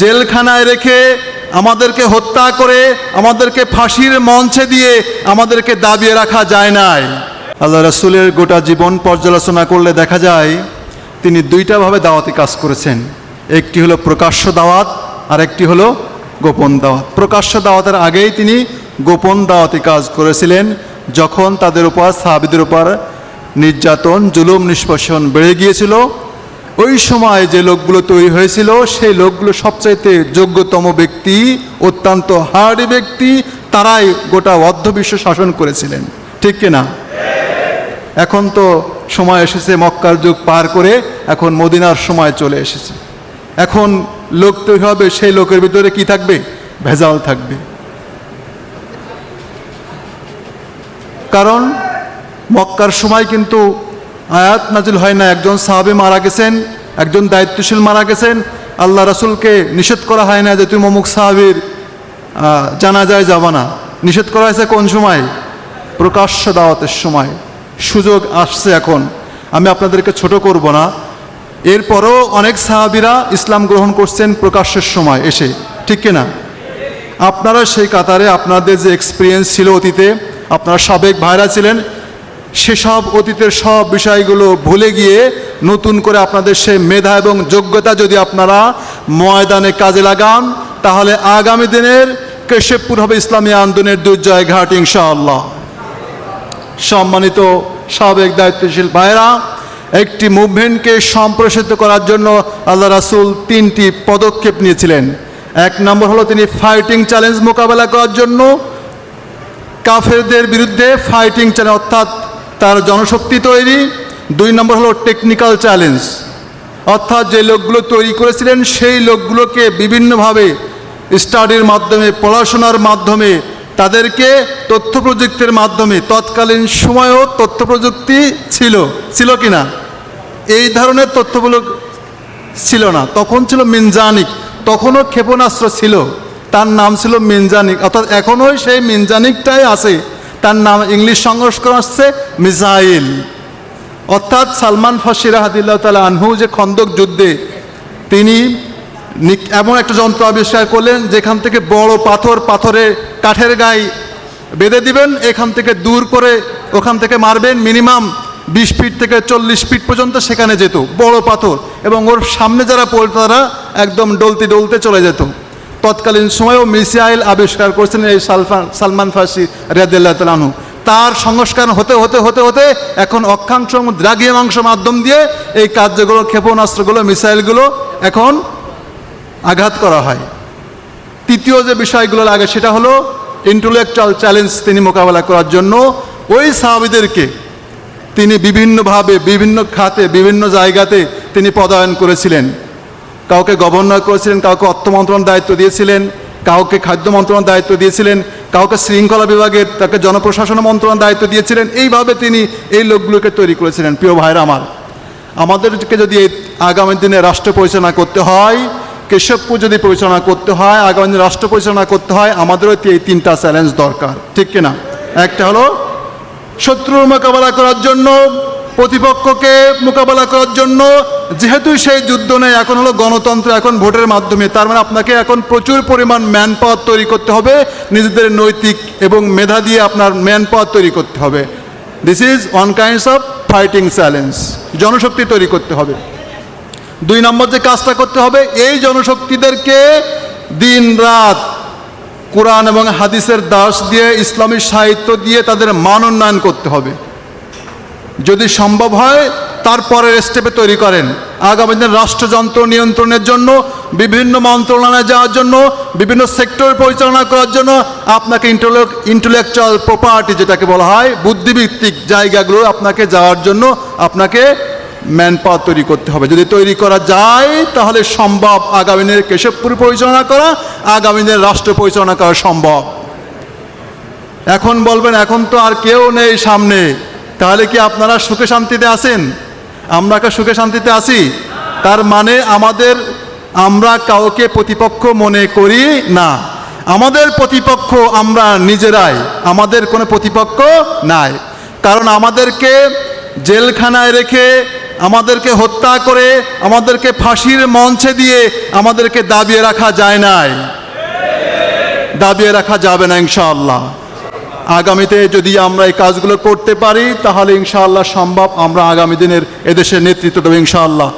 জেলখানায় রেখে আমাদেরকে হত্যা করে আমাদেরকে ফাঁসির মঞ্চে দিয়ে আমাদেরকে দাবিয়ে রাখা যায় নাই। আল্লাহ রসুলের গোটা জীবন পর্যালোচনা করলে দেখা যায়, তিনি দুইটাভাবে দাওয়াতি কাজ করেছেন। একটি হলো প্রকাশ্য দাওয়াত আর একটি হলো গোপন দাওয়াত। প্রকাশ্য দাওয়াতের আগেই তিনি গোপন দাওয়াতি কাজ করেছিলেন, যখন তাদের উপর সাহাবিদের উপর নির্যাতন, জুলুম, নিষ্পেষণ বেড়ে গিয়েছিল। ওই সময় যে লোকগুলো তৈরি হয়েছিল, সেই লোকগুলো সবচাইতে যোগ্যতম ব্যক্তি, অত্যন্ত হার্ডি ব্যক্তি, তারাই গোটা অর্ধবিশ্ব শাসন করেছিলেন। ঠিক কিনা এখন তো সময় এসেছে মক্কার যুগ পার করে, এখন মদিনার সময় চলে এসেছে। এখন লোক তৈরি হবে, সেই লোকের ভিতরে কি থাকবে? ভেজাল থাকবে। কারণ মক্কার সময় কিন্তু আয়াত নাজিল হয় না, একজন সাহাবে মারা গেছেন একজন দায়িত্বশীল মারা গেছেন, আল্লাহ রাসূলকে নিষেধ করা হয় না যে তুমি অমুক সাহাবির জানা যায় যাবা না। নিষেধ করা হয়েছে কোন সময়? প্রকাশ্য দাওয়াতের সময়। সুযোগ আসছে এখন। আমি আপনাদেরকে ছোট করব না। এরপরও অনেক সাহাবিরা ইসলাম গ্রহণ করছেন প্রকাশ্যের সময় এসে। ঠিক কিনা? আপনারা সেই কাতারে আপনাদের যে এক্সপিরিয়েন্স ছিল অতীতে, আপনারা সাবেক ভাইরা ছিলেন, সেসব অতীতের সব বিষয়গুলো ভুলে গিয়ে নতুন করে আপনাদের সেই মেধা এবং যোগ্যতা যদি আপনারা ময়দানে কাজে লাগান, তাহলে আগামী দিনের কেশবপুর হবে ইসলামী আন্দোলনের দুর্জয় ঘাট, ইনশাআল্লাহ। সম্মানিত সাবেক দায়িত্বশীল ভাইরা একটি মুভমেন্টকে সম্প্রসারিত করার জন্য আল্লাহ রাসুল তিনটি পদক্ষেপ নিয়েছিলেন। এক নম্বর হলো তিনি ফাইটিং চ্যালেঞ্জ মোকাবেলা করার জন্য কাফেরদের বিরুদ্ধে ফাইটিং চ্যালেঞ্জ অর্থাৎ তার জনশক্তি তৈরি। দুই নম্বর হলো টেকনিক্যাল চ্যালেঞ্জ অর্থাৎ যে লোকগুলো তৈরি করেছিলেন, সেই লোকগুলোকে বিভিন্নভাবে স্টাডির মাধ্যমে, পড়াশোনার মাধ্যমে তাদেরকে তথ্য প্রযুক্তির মাধ্যমে, তৎকালীন সময়েও তথ্য প্রযুক্তি ছিল ছিল কি না এই ধরনের তথ্যগুলো ছিল না। তখন ছিল মিনজানিক, তখনও ক্ষেপণাস্ত্র ছিল। তার নাম ছিল মিনজানিক। অর্থাৎ এখনও সেই মিনজানিকটাই আছে। তার নাম ইংলিশ সংস্করণ আসছে মিসাইল। অর্থাৎ সালমান ফাসি রাহাদিল্লাহ তালা আনহু যে খন্দক যুদ্ধে তিনি এমন একটা যন্ত্র আবিষ্কার করলেন, যেখান থেকে বড় পাথর পাথরে কাঠের গায়ে বেঁধে দিবেন, এখান থেকে দূর করে ওখান থেকে মারবেন, মিনিমাম বিশ ফিট থেকে চল্লিশ ফিট পর্যন্ত সেখানে যেত, বড় পাথর। এবং ওর সামনে যারা পড়তো তারা একদম ডলতে ডলতে চলে যেত। তৎকালীন সময়েও মিসাইল আবিষ্কার করেছেন এই সালফান সালমান ফাসি রিয়াদুল্লাহ তালানু তার সংস্কার হতে হতে হতে হতে এখন অক্ষাংশ এবং দ্রাঘিমাংশ মাধ্যম দিয়ে এই কার্যগুলো, ক্ষেপণাস্ত্রগুলো, মিসাইলগুলো এখন আঘাত করা হয়। তৃতীয় যে বিষয়গুলো লাগে সেটা হলো ইন্টেলেকচুয়াল চ্যালেঞ্জ তিনি মোকাবেলা করার জন্য ওই সাহাবিদেরকে তিনি বিভিন্নভাবে, বিভিন্ন খাতে, বিভিন্ন জায়গাতে তিনি পদায়ন করেছিলেন। কাউকে গভর্নর করেছিলেন, কাউকে অর্থমন্ত্রণ দায়িত্ব দিয়েছিলেন। কাউকে খাদ্য মন্ত্রণালয়ের দায়িত্ব দিয়েছিলেন, কাউকে শৃঙ্খলা বিভাগের তাকে জনপ্রশাসন মন্ত্রণালয়ের দায়িত্ব দিয়েছিলেন, এইভাবে তিনি এই লোকগুলোকে তৈরি করেছিলেন, প্রিয় ভাইরা আমার। আমাদেরকে যদি আগামী দিনে রাষ্ট্র পরিচালনা করতে হয়, কেশবপুর যদি পরিচালনা করতে হয়, আগামী দিনে রাষ্ট্র পরিচালনা করতে হয়, আমাদেরও এই তিনটা চ্যালেঞ্জ দরকার, ঠিক কিনা? একটা হলো শত্রুর মোকাবেলা করার জন্য প্রতিপক্ষকে মোকাবেলা করার জন্য, যেহেতু সেই যুদ্ধ নেই, এখন হলো গণতন্ত্র, এখন ভোটের মাধ্যমে, তার মানে আপনাকে এখন প্রচুর পরিমাণ ম্যান পাওয়ার তৈরি করতে হবে, নিজেদের নৈতিক এবং মেধা দিয়ে আপনার ম্যান পাওয়ার তৈরি করতে হবে। This is one kinds of fighting challenge জনশক্তি তৈরি করতে হবে। দুই নম্বর যে কাজটা করতে হবে, এই জনশক্তিদেরকে দিন রাত কোরআন এবং হাদিসের দাস দিয়ে, ইসলামী সাহিত্য দিয়ে তাদের মান উন্নয়ন করতে হবে। যদি সম্ভব হয় তারপরের স্টেপে তৈরি করেন। আগামী দিন রাষ্ট্রযন্ত্র নিয়ন্ত্রণের জন্য, বিভিন্ন মন্ত্রণালয়ে যাওয়ার জন্য, বিভিন্ন সেক্টর পরিচালনা করার জন্য আপনাকে ইন্টেলেকচুয়াল প্রপার্টি যেটাকে বলা হয় বুদ্ধিভিত্তিক জায়গাগুলো আপনাকে যাওয়ার জন্য আপনাকে ম্যান পাওয়ার তৈরি করতে হবে। যদি তৈরি করা যায়, তাহলে সম্ভব। আগামী দিনের কেশবপুর পরিচালনা করা, আগামী দিনের রাষ্ট্র পরিচালনা করা সম্ভব। এখন বলবেন, এখন তো আর কেউ নেই সামনে। তাহলে কি আপনারা সুখে শান্তিতে আছেন? আমরা কি সুখে শান্তিতে আছি? তার মানে আমাদের আমরা কাউকে প্রতিপক্ষ মনে করি না। আমাদের প্রতিপক্ষ আমরা নিজেরাই, আমাদের কোনো প্রতিপক্ষ নাই। কারণ আমাদেরকে জেলখানায় রেখে, আমাদেরকে হত্যা করে, আমাদেরকে ফাঁসির মঞ্চে দিয়ে আমাদেরকে দাবিয়ে রাখা যায় নাই। দাবিয়ে রাখা যাবে না ইনশাআল্লাহ। আগামীতে যদি আমরা এই কাজগুলো করতে পারি, তাহলে ইনশাআল্লাহ সম্ভব আমরা আগামী দিনের এদেশের নেতৃত্ব দেবো ইনশাআল্লাহ।